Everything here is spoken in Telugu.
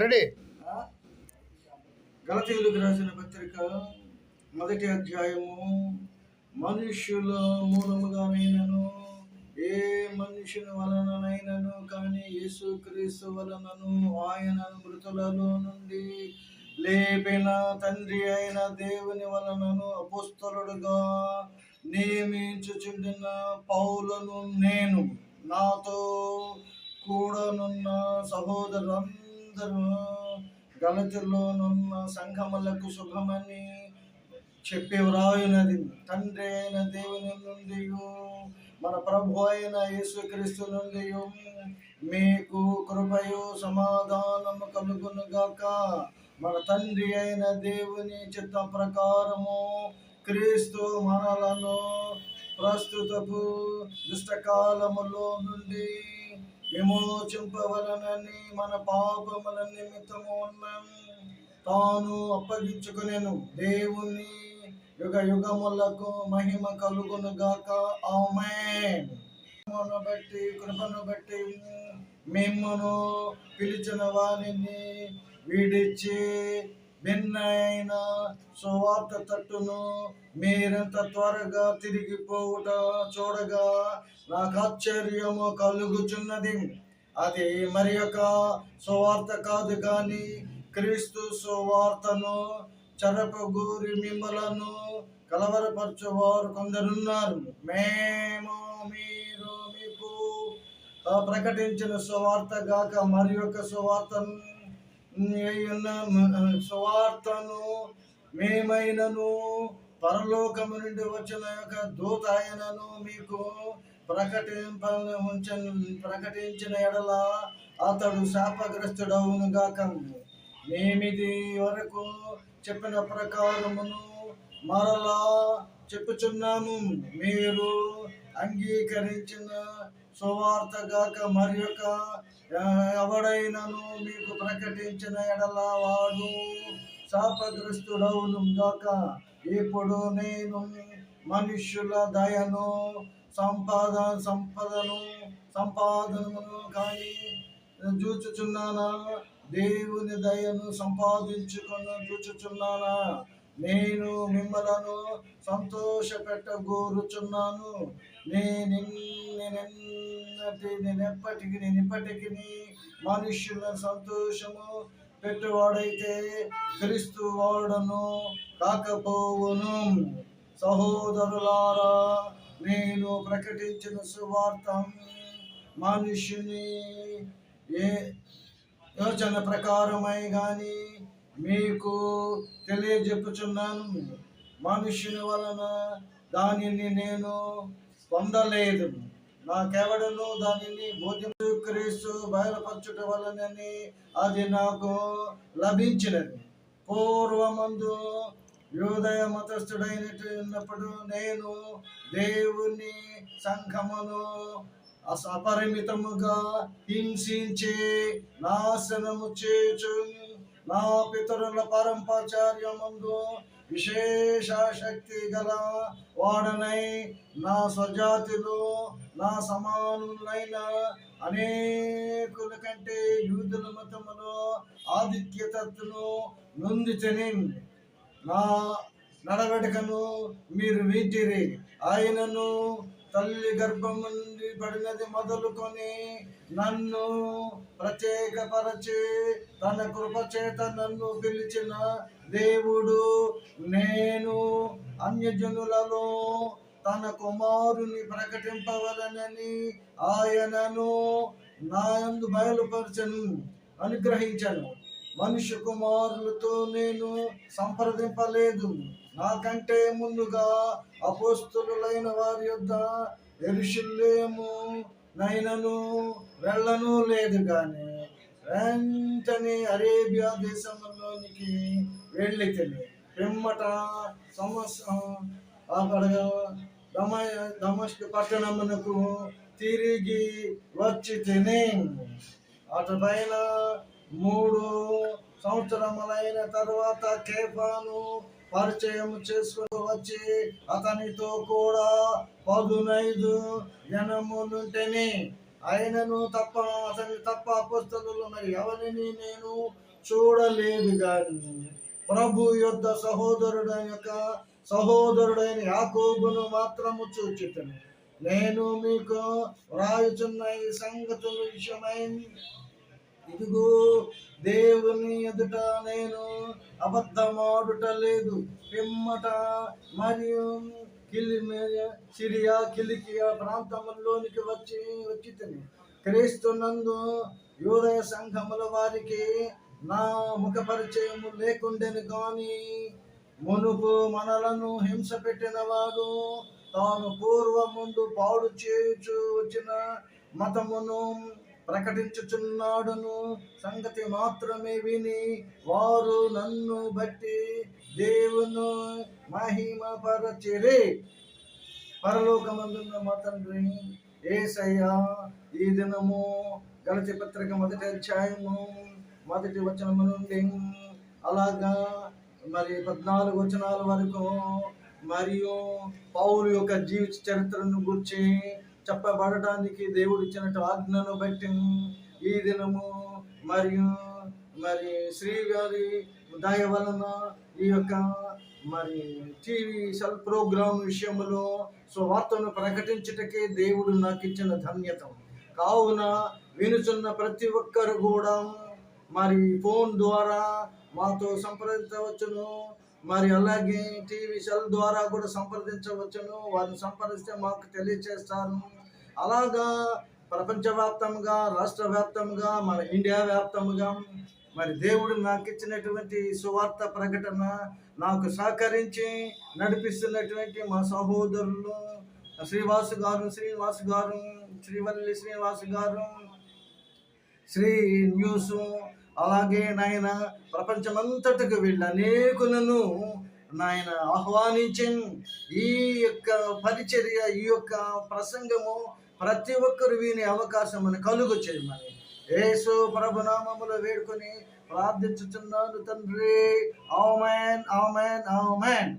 రెడీ? గలతీయులకు రాసిన పత్రిక మొదటి అధ్యాయము. మనుష్యుల మూలముగానైనను ఏ మనుషుని వలననైనను కానీ యేసుక్రీస్తు వలనను ఆయన మృతులలో నుండి లేపిన తండ్రి అయిన దేవుని వలనను అపుస్తలుడుగా నియమించుచుండిన పౌలను నేను నాతో కూడనున్న సహోదరులందరూ గలతిలోనున్న సంఘములకు శుభమని చెప్పి వ్రాయునది తండ్రి అయిన దేవుని నుండి మన ప్రభు అయిన యేసుక్రీస్తు నుండి మీకు కృపయు సమాధానము కలుగును గాక. మన తండ్రి అయిన దేవుని చిత్త ప్రకారము క్రీస్తు మనలను ప్రస్తుతపు దుష్టకాలములో నుండి విమోచింపవలనని మన పాపముల నిమిత్తము ఉన్నాం. తాను అప్పగించుకునేను. దేవుని యుగ యుగములకు మహిమ కలుగును గాక. ఆమెను. బట్టి కృపను బట్టి మిమ్మను పిలిచిన వారిని విడిచి భిన్నైన సువార్త తట్టును మీరెంత త్వరగా తిరిగిపోవుట చూడగా నాకు ఆశ్చర్యము కలుగుచున్నది. అది మరి యొక్క సువార్త కాదు కానీ క్రీస్తు సువార్తను చరపగూరి మిమ్మలను కలవరపరచువారు కొందరున్నారు. మేము మీరు మీకు ప్రకటించిన సువార్త గాక మరి యొక్క సువార్తను సువార్తను మేమైనను పరలోకము నుండి వచ్చిన యొక్క దూత ఆయనను మీకు ప్రకటింప ప్రకటించిన ఎడల అతడు శాపగ్రస్తుడవును గాక. మేమిది వరకు చెప్పిన ప్రకారమును మరలా చెప్పుచున్నాము. మీరు అంగీకరించిన సువార్త గాక మరి యొక్క ఎవడైనను మీకు ప్రకటించిన ఎడల వాడు శాపగ్రస్తుడవును గాక. ఇప్పుడు నేను మనుష్యుల దయను సంపాద సంపదను సంపాదనను కానీ చూచుచున్నానా? దేవుని దయను సంపాదించుకుని చూచుచున్నానా? నేను మిమ్మలను సంతోష పెట్టగోరుచున్నాను నేను ఎప్పటికి నేను ఇప్పటికి మనుష్యుల సంతోషము పెట్టువాడైతే క్రీస్తు వాడను కాకపోవును. సహోదరులారా నేను ప్రకటించిన సువార్త మనుష్యుని ఏ యోచన ప్రకారమై కానీ మీకు తెలియజెప్పుచున్నాను. మనుష్యుని వలన దానిని నేను పొందలేదు. నాకెవడను దానిని భోజనం క్రీస్తు బయలుపరచుట వలనని అది నాకు లభించినది. పూర్వమందు యోదయ మతస్థుడైనట్టు ఉన్నప్పుడు నేను దేవుని సంఘమును అపరిమితముగా హింసించి నాశనము చేచు నా పితరుల పరంపచార్యమందు విశేష శక్తి గల వాడనై నా స్వజాతిలో నా సమానులైన అనేకుల కంటే యూదుల మతములో ఆధిక్యతను నొందితని నా నడవడికను మీరు వీటిరి ఆయనను తల్లి గర్భం నుండి పడినది మొదలుకొని నన్ను ప్రత్యేకపరచి తన కృపచేత నన్ను పిలిచిన దేవుడు నేను అన్యజనులలో తన కుమారుని ప్రకటింపవలనని ఆయనను నాయందు బయలుపరచను అనుగ్రహించను. మనుష్య కుమారులతో నేను సంప్రదింపలేదు. నాకంటే ముందుగా అపోస్తులైన వారి యొద్ద ఎరుషులేము నైనను వెళ్ళను లేదు కానీ వెంటనే అరేబియా దేశంలోనికి వెళ్ళితేనే. పిమ్మట సంవత్సరం అక్కడ దమ దమస్క్ పట్టణమునకు తిరిగి వచ్చి తినే అటు పైన మూడు సంవత్సరములైన తర్వాత కేఫాను పరిచయం చేసుకుని వచ్చి అతనితో కూడా పదునైదు జనము నుంటేనే ఆయనను తప్ప అతని తప్ప అపస్తులు మరి ఎవరిని నేను చూడలేదు గాని ప్రభు యొక్క సహోదరుడైన యొక్క సహోదరుడైన యాకోబును మాత్రము చూచితను. నేను మీకు రాయుచున్న ఈ సంగతుల విషయమై ఇదిగో దేవుని ఎదుట నేను అబద్ధమాడుట లేదు. పిమ్మట మరియు కిలి సిరియా కిలికియా ప్రాంతంలోనికి వచ్చి వచ్చి తిని. క్రీస్తునందు యూదయ సంఘముల వారికి నా ముఖ పరిచయము లేకుండెను కానీ మునుపు మనలను హింస పెట్టిన వాడు తాను పూర్వముందు పాడు చేయుచు వచ్చిన మతమును ప్రకటించుచున్నాడును. సంగతి మాత్రమే విని వారు నన్ను బట్టి దేవును మహిమపరచిరి. పరలోకమందున్న మా తండ్రి ఏసయ్యా ఈ దినము గలతి పత్రిక మొదటి అధ్యాయము మొదటి వచనము నుండి అలాగా మరి పద్నాలుగు వచనాల వరకు మరియు పౌరు యొక్క జీవిత చరిత్రను గురించి చెప్పబడటానికి దేవుడు ఇచ్చిన ఆజ్ఞను బట్టి ఈ దినము మరియు మరి శ్రీ గారి దయ వలన ఈ యొక్క మరి టీవీ సెల్ ప్రోగ్రామ్ విషయంలో స్వార్తను ప్రకటించుటకే దేవుడు నాకు ఇచ్చిన ధన్యత. కావున వినుచున్న ప్రతి ఒక్కరు కూడా మరి ఫోన్ ద్వారా మాతో సంప్రదించవచ్చును. మరి అలాగే టీవీ సెల్ ద్వారా కూడా సంప్రదించవచ్చును. వారిని సంప్రదిస్తే మాకు తెలియచేస్తాను. అలాగా ప్రపంచవ్యాప్తంగా రాష్ట్ర వ్యాప్తంగా మన ఇండియా వ్యాప్తంగా మరి దేవుడు నాకు ఇచ్చినటువంటి సువార్త ప్రకటన నాకు సహకరించి నడిపిస్తున్నటువంటి మా సహోదరులు శ్రీవాసు గారు శ్రీనివాస్ గారు శ్రీవల్లి శ్రీనివాస్ గారు శ్రీ న్యూస్ అలాగే నాయన ప్రపంచమంతటికి వెళ్ళి అనేకులను నాయన ఆహ్వానించం. ఈ యొక్క పరిచర్య ఈ యొక్క ప్రసంగము ప్రతి ఒక్కరు వినే అవకాశం అని కలుగు చేయమని యేసు ప్రభునామములో వేడుకొని ప్రార్థించుతున్నాను తండ్రి. Amen amen amen.